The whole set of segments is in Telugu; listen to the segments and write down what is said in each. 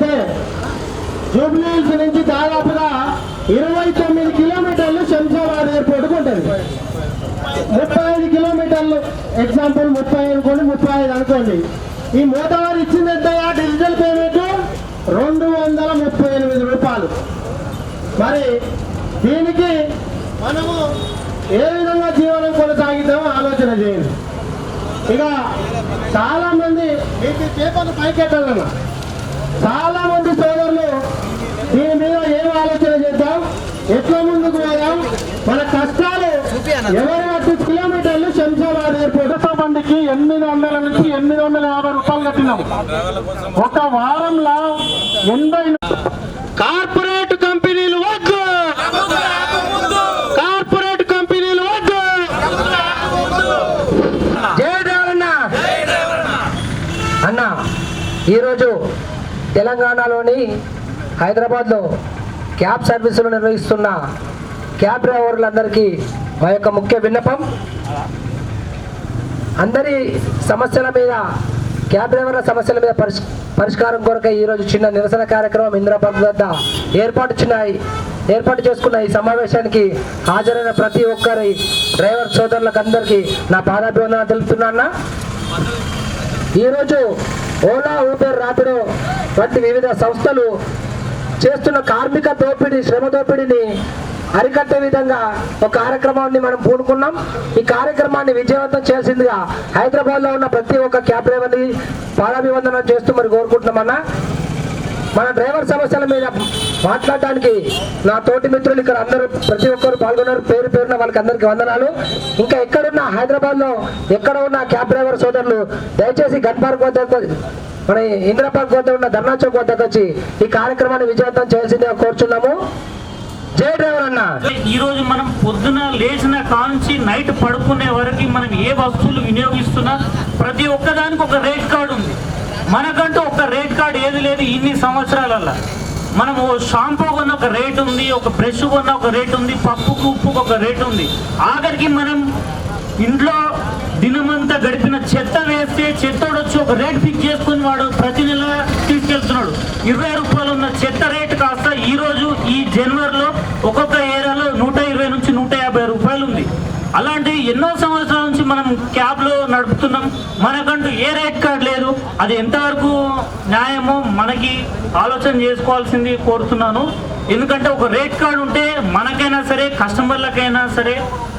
అయితే జూబ్లీ హిల్స్ నుంచి దాదాపుగా ఇరవై తొమ్మిది కిలోమీటర్లు శంషాబాద్ ఎయిర్పోర్ట్కి ఉంటుంది. ముప్పై ఐదు కిలోమీటర్లు ఎగ్జాంపుల్ ముప్పై అనుకోండి ముప్పై ఐదు అనుకోండి. ఈ మోటార్ ఇచ్చింది ఎంత డిజిటల్ పేమెంట్ రెండు వందల ముప్పై ఎనిమిది రూపాయలు. మరి దీనికి మనము ఏ విధంగా జీవనం కొనసాగిద్దామో ఆలోచన చేయండి. ఇక చాలామంది మీకు పేపర్లు పైకెట్టాలన్నా చాలా మంది సోదరులు దీని మీద ఏం ఆలోచన చేద్దాం? ఎట్లా ముందుకు పోదాం? మన కష్టాలు ఎవరు అటు కిలోమీటర్లు శంషాబాద్ ఎయిర్పోర్ట్. మందికి ఎనిమిది వందల నుంచి ఎనిమిది వందల యాభై రూపాయలు కట్టినాం. ఒక వారంలో ఎనభై కార్పొరేట్ కంపెనీలు వద్దు! కార్పొరేట్ కంపెనీలు వద్దు! జై డ్రైవర్ అన్న ఈరోజు తెలంగాణలోని హైదరాబాద్లో క్యాబ్ సర్వీసులు నిర్వహిస్తున్న క్యాబ్ డ్రైవర్లందరికీ మా యొక్క ముఖ్య విన్నపం. అందరి సమస్యల మీద క్యాబ్ డ్రైవర్ల సమస్యల మీద పరిష్ పరిష్కారం కొరకై ఈరోజు చిన్న నిరసన కార్యక్రమం ఇందిరాబాద్ వద్ద ఏర్పాటు చిన్నాయి. ఏర్పాటు చేసుకున్న ఈ సమావేశానికి హాజరైన ప్రతి ఒక్కరి డ్రైవర్ సోదరులకు అందరికీ నా పాదాభివందన తెలుపుతున్నా ఈరోజు ఓలా ఊబర్ రాపిడో వంటి వివిధ సంస్థలు చేస్తున్న కార్మిక దోపిడీ శ్రమ దోపిడీని అరికట్టే విధంగా ఒక కార్యక్రమాన్ని మనం పూనుకున్నాం. ఈ కార్యక్రమాన్ని విజయవంతం చేసిందిగా హైదరాబాద్లో ఉన్న ప్రతి ఒక్క క్యాబ్ డ్రైవర్ని పాదాభివందనం చేస్తూ మరి కోరుకుంటున్నామన్నా. మన డ్రైవర్ సమస్యల మీద మాట్లాడడానికి నా తోటి మిత్రులు ఇక్కడ అందరూ ప్రతి ఒక్కరు పాల్గొన్నారు. పేరు పేరున వాళ్ళకి అందరికి వందనాలు. ఇంకా ఎక్కడున్న హైదరాబాద్లో ఎక్కడ ఉన్న క్యాబ్ డ్రైవర్ సోదరులు దయచేసి గన్ పార్క్ వద్ద మన ఇందిరా వద్ద ఉన్న ధర్నా చౌక్ వద్దకు వచ్చి ఈ కార్యక్రమాన్ని విజయవంతం చేయాల్సిందిగా కోరుచున్నాము. జై డ్రైవర్ అన్న. ఈ రోజు మనం పొద్దున లేచిన కాంచి నైట్ పడుకునే వరకు మనం ఏ వస్తువులు వినియోగిస్తున్నా ప్రతి ఒక్కదానికి ఒక రేట్ కార్డు ఉంది. మనకంటూ ఒక రేట్ కార్డు ఏది లేదు ఇన్ని సంవత్సరాలల్లో. మనం ఓ షాంపూ కొన్న ఒక రేట్ ఉంది ఒక బ్రష్ కొన్న ఒక రేట్ ఉంది పప్పుకు ఉప్పుకు ఒక రేట్ ఉంది. ఆఖరికి మనం ఇంట్లో దినమంతా గడిపిన చెత్త వేస్తే చెత్తడు వచ్చి ఒక రేట్ ఫిక్స్ చేసుకుని వాడు ప్రతి నెల తీసుకెళ్తున్నాడు. ఇరవై రూపాయలు ఉన్న చెత్త రేటు కాస్త ఈ రోజు ఈ జనవరిలో ఒక్కొక్క ఏరియాలో నూట ఇరవై నుంచి నూట యాభై రూపాయలు ఉంది. అలాంటి ఎన్నో సంవత్సరాల నుంచి మనం క్యాబ్లో నడుపుతున్నాం. మనకంటూ ఏ రేట్ కార్డు లేదు. అది ఎంతవరకు న్యాయమో మనకి ఆలోచన చేసుకోవాల్సింది కోరుతున్నాను. ఎందుకంటే ఒక రేట్ కార్డు ఉంటే మనకైనా సరే కస్టమర్లకైనా సరే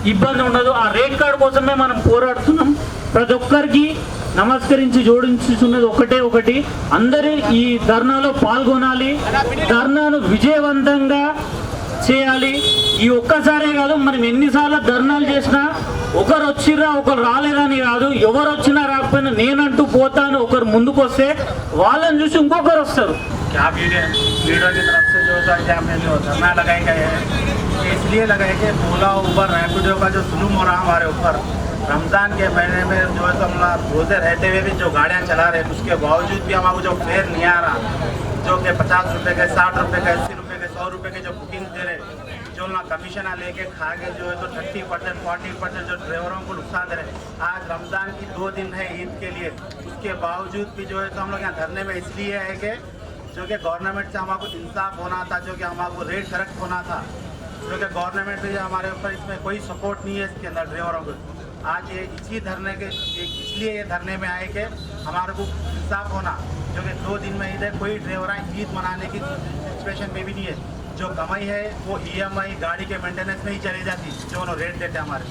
ఇబ్బంది ఉండదు. ఆ రేట్ కార్డు కోసమే మనం పోరాడుతున్నాం. ప్రతి ఒక్కరికి నమస్కరించి జోడించుతున్నది ఒకటే ఒకటి. అందరూ ఈ ధర్నాలో పాల్గొనాలి. ధర్నాను విజయవంతంగా చేయాలి. ఈ ఒక్కసారే కాదు మనం ఎన్నిసార్లు ధర్నాలు చేసినా ఒకరు వచ్చిర్రా ఒకరు రాలేదని కాదు ఎవరు వచ్చినా రాకపోయినా నేనంటూ పోతాను ఒకరు ముందుకు వస్తే వాళ్ళని చూసి ఇంకొకరు వస్తారు कैब यूनियन लीडर की तरफ से जो है कि हमने जो धरना लगाए गए हैं ये इसलिए लगाए कि ओला उबर रैपिडो का जो जुलूम हो रहा है हमारे ऊपर रमज़ान के महीने में जो है तो हम लोग रोज़े रहते हुए भी जो गाड़ियाँ चला रहे हैं उसके बावजूद भी हमारे जो फेयर नहीं आ रहा जो कि पचास रुपये के साठ रुपये के अस्सी रुपये के सौ रुपये के जो बुकिंग दे रहे जो ना कमीशन लेके खा के जो है तो थर्टी परसेंट, फोर्टी परसेंट जो ड्राइवरों को नुकसान दे रहे हैं। आज रमज़ान की दो दिन है ईद के लिए। उसके बावजूद भी जो है तो हम लोग यहाँ धरने में इसलिए है कि जो कि गवर्नमेंट से हमारे इंसाफ होना था, जो कि हमारे रेट करेक्ट होना था, जो कि गवर्नमेंट भी हमारे ऊपर इसमें कोई सपोर्ट नहीं है इसके अंदर ड्राइवरों को। आज ये इसी धरने के इसलिए ये धरने में आए कि हमारे को इंसाफ होना, जो कि दो दिन में इधर कोई ड्राइवर ईद मनाने की सिचुएशन में भी नहीं है। जो कमाई है, वो ईएमआई गाड़ी के मेंटेनेंस में ही चली जाती, जो उन्होंने रेट देते हमारे।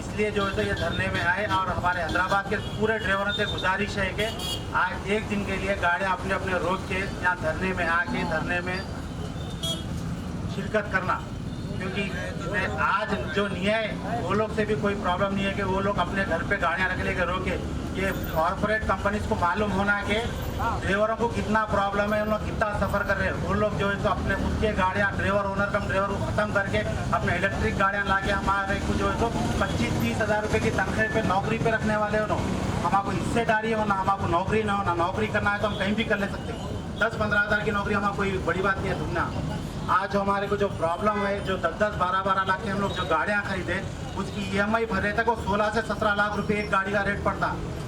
इसलिए जो है तो ये धरने में आए और हमारे हैदराबाद के पूरे ड्राइवरों से गुजारिश है कि आज एक दिन के लिए गाड़ियाँ अपने अपने रोक के यहाँ धरने में आके, धरने में शिरकत करना। क्योंकि आज जो न्याय वो लोग से भी कोई प्रॉब्लम नहीं है कि वो लोग अपने घर पे गाड़ियाँ रख लेके रोके ये कॉरपोरेट कंपनीज़ को मालूम होना कि ड्राइवरों को कितना प्रॉब्लम है, उन लोग कितना सफ़र कर रहे हैं। वो लोग जो है तो अपने उसके गाड़ियाँ ड्राइवर ओनर कम ड्राइवर को ख़त्म करके अपने इलेक्ट्रिक गाड़ियाँ ला के हमारे को जो है तो पच्चीस तीस हज़ार रुपये की तनख्वाह पे नौकरी पे रखने वाले हो ना, हमारे हिस्सेदारी हो ना, हमारे नौकरी ना हो, ना नौकरी करना है तो हम कहीं भी कर ले सकते हैं। दस पंद्रह हज़ार की नौकरी हमारी कोई बड़ी बात नहीं है ढूंढना आज हमारे को जो प्रॉब्लम है, जो दस दस बारह बारह लाख के हम लोग जो गाड़ियाँ खरीदे, उसकी ई एम आई भरे तक वो सोलह से सत्रह लाख रुपए एक गाड़ी का रेट पड़ता।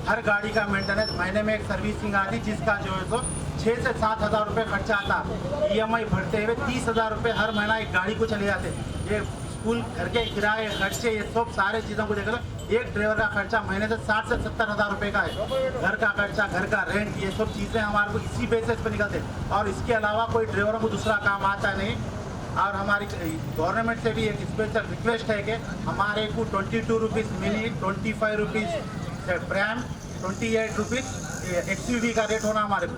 हर गाड़ी का मेंटेनेंस महीने में एक सर्विसिंग आती, जिसका जो है सो छः से सात हज़ार रुपये खर्चा आता। ई एम आई भरते हुए तीस हज़ार रुपये हर महीना एक गाड़ी को चले जाते। ये स्कूल, घर के किराए, खर्चे, ये सब सारे चीज़ों को देखकर एक ड्राइवर का खर्चा महीने से साठ से सत्तर हज़ार रुपये का है। घर का खर्चा, घर का रेंट ये सब चीज़ें हमारे को इसी बेसिस पे निकलते हैं। और इसके अलावा कोई ड्राइवरों को दूसरा काम आता नहीं। और हमारी गवर्नमेंट से भी एक स्पेशल रिक्वेस्ट है कि हमारे को ट्वेंटी टू रुपीज़ मिली ट्वेंटी फाइव रुपीज़ ब्रैम ट्वेंटी एट रुपीज़ एक्स का रेट होना हमारे को।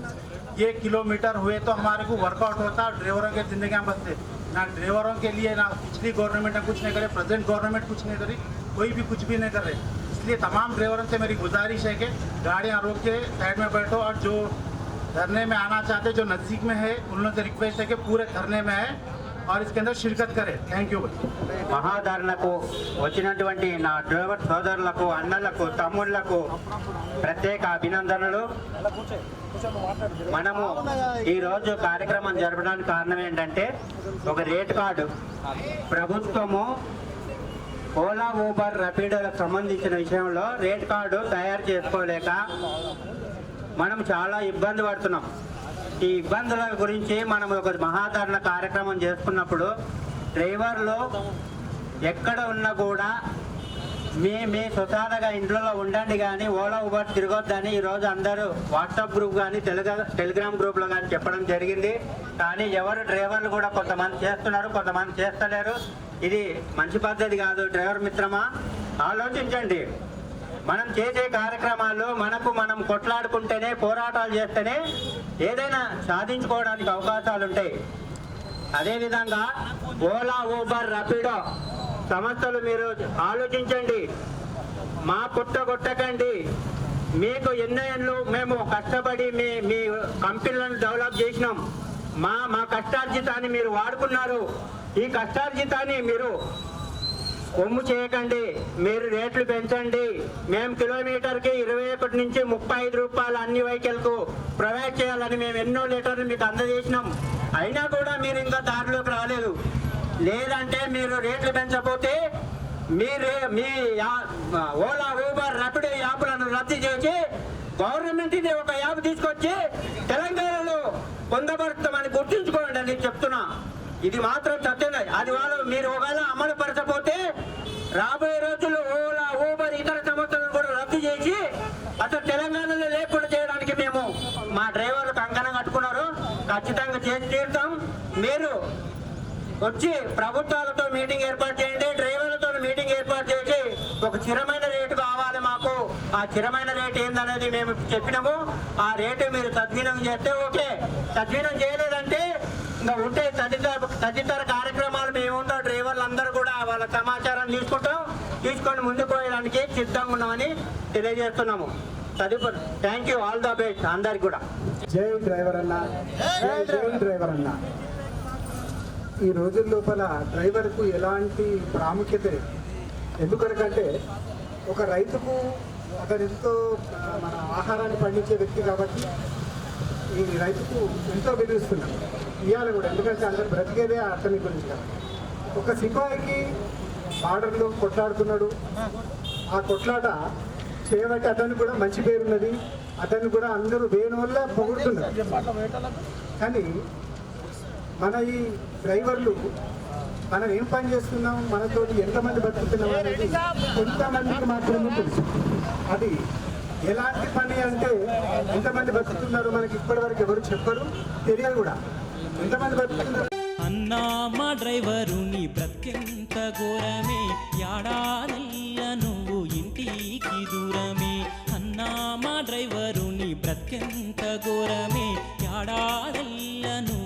ये किलोमीटर हुए तो हमारे को वर्कआउट होता और ड्राइवरों के ज़िंदगी में बचते ना ड्राइवरों के लिए ना पिछली गवर्नमेंट ने कुछ नहीं करे प्रेजेंट गवर्नमेंट कुछ नहीं करी। कोई भी कुछ भी नहीं कर रहे इसलिए तमाम ड्राइवरों से मेरी गुजारिश है कि गाड़ियाँ रोक के साइड में बैठो और जो धरने में आना चाहते जो नज़दीक में है उन लोगों से रिक्वेस्ट है कि पूरे धरने में है और इसके अंदर शिरकत करें थैंक यू भाई మహాధారణకు వచ్చినటువంటి నా డ్రైవర్ సోదరులకు అన్నలకు తమ్ముళ్లకు ప్రత్యేక అభినందనలు మనము ఈరోజు కార్యక్రమం జరపడానికి కారణం ఏంటంటే ఒక రేట్ కార్డు ప్రభుత్వము ఓలా ఊబర్ రపీడోలకు సంబంధించిన విషయంలో రేట్ కార్డు తయారు చేసుకోలేక మనం చాలా ఇబ్బంది పడుతున్నాం. ఈ ఇబ్బందుల గురించి మనం ఒక మహాధరణ కార్యక్రమం చేసుకున్నప్పుడు డ్రైవర్లు ఎక్కడ ఉన్నా కూడా మీ మీ స్వతహాగా ఇంట్లో ఉండండి కానీ ఓలా ఊబర్ తిరగొద్దని ఈరోజు అందరూ వాట్సాప్ గ్రూప్ కానీ టెలిగా టెలిగ్రామ్ గ్రూప్లో కానీ చెప్పడం జరిగింది. కానీ ఎవరు డ్రైవర్లు కూడా కొంతమంది చేస్తున్నారు కొంతమంది చేస్తలేరు. ఇది మంచి పద్ధతి కాదు. డ్రైవర్ మిత్రమా? ఆలోచించండి. మనం చేసే కార్యక్రమాల్లో మనకు మనం కొట్లాడుకుంటేనే పోరాటాలు చేస్తేనే ఏదైనా సాధించుకోవడానికి అవకాశాలు ఉంటాయి అదేవిధంగా ఓలా ఊబర్ రపిడో సంస్థలు మీరు ఆలోచించండి. మా పుట్ట కొట్టకండి. మీకు ఎన్నో ఏళ్ళు మేము కష్టపడి మీ మీ కంపెనీలను డెవలప్ చేసినాం. మా మా కష్టార్జితాన్ని మీరు వాడుకున్నారు. ఈ కష్టార్జితాన్ని మీరు కొమ్ము చేయకండి మీరు రేట్లు పెంచండి. మేము కిలోమీటర్కి ఇరవై ఒకటి నుంచి ముప్పై ఐదు రూపాయలు అన్ని వెహికల్కు ప్రొవైడ్ చేయాలని మేము ఎన్నో లీటర్లు మీకు అందజేసినాం. అయినా కూడా మీరు ఇంకా దారిలోకి రాలేదు. లేదంటే మీరు రేట్లు పెంచకపోతే మీరు మీ యా- ఓలా ఊబర్ రపిడో యాప్లను రద్దు చేసి గవర్నమెంట్ ఇది ఒక యాప్ తీసుకొచ్చి తెలంగాణలో పొందబడతామని గుర్తుంచుకోండి అని చెప్తున్నా. ఇది మాత్రం సత్యం అది వాళ్ళు మీరు ఒకవేళ అమలుపరచపోతే రాబోయే రోజుల్లో ఓలా ఊబర్ ఇతర సంస్థలను కూడా రద్దు చేసి అసలు తెలంగాణలో లేకుండా చేయడానికి మేము మా డ్రైవర్లు కంకణం కట్టుకున్నారు. ఖచ్చితంగా చేసి తీరుతాం. మీరు వచ్చి ప్రభుత్వాలతో మీటింగ్ ఏర్పాటు చేయండి డ్రైవర్లతో మీటింగ్ ఏర్పాటు చేసి ఒక స్థిరమైన రేటు కావాలి మాకు. ఆ స్థిరమైన రేటు ఏందనేది మేము చెప్పినాము. ఆ రేటు మీరు తద్వినం చేస్తే ఓకే. తద్వినం చేయలేదంటే ఇంకా ఉంటే తదితర తదితర కార్యక్రమాలు మేము ఉంటాం. డ్రైవర్లు అందరూ కూడా వాళ్ళ సమాచారం తీసుకుంటాం. తీసుకొని ముందుకు పోయడానికి సిద్ధంగా ఉన్నామని తెలియజేస్తున్నాము. తదుపరి thank you all the best అందరికి కూడా. జై డ్రైవర్ అన్న. జై జై డ్రైవర్. అన్న. ఈ రోజుల లోపల డ్రైవర్కు ఎలాంటి ప్రాముఖ్యత. ఎందుకనకంటే ఒక రైతుకు అతను ఎంతో మన ఆహారాన్ని పండించే వ్యక్తి కాబట్టి ఈ రైతుకు ఎంతో విలువిస్తున్నాం. ఇవాళ కూడా ఎందుకంటే అందరు బ్రతికేదే అతని గురించి ఒక సిపాయికి బార్డర్లో కొట్లాడుతున్నాడు. ఆ కొట్లాట చేయబట్టి అతనికి కూడా మంచి పేరున్నది. అతన్ని కూడా అందరూ వేయడం వల్ల పొగుడుతున్నారు. కానీ మన ఈ డ్రైవర్లు మనం ఏం పని చేస్తున్నాం? మనతోటి ఎంతమంది బతుకుతున్నాం అనేది కొంతమందికి మాత్రమే తెలుసు. అది ఎలాంటి పని అంటే ఎంతమంది బతుకుతున్నారో మనకి ఇప్పటివరకు ఎవరు చెప్పరు తెలియదు కూడా. ఎంతమంది బతుకుతున్నారు. అన్నా మా డ్రైవరు నీ బ్రతికెంత ఘోరమే. యాడానెల్ల నువ్వు ఇంటికి దూరమే. అన్నా మా డ్రైవరు నీ బ్రతికెంత ఘోరమే. నువ్వు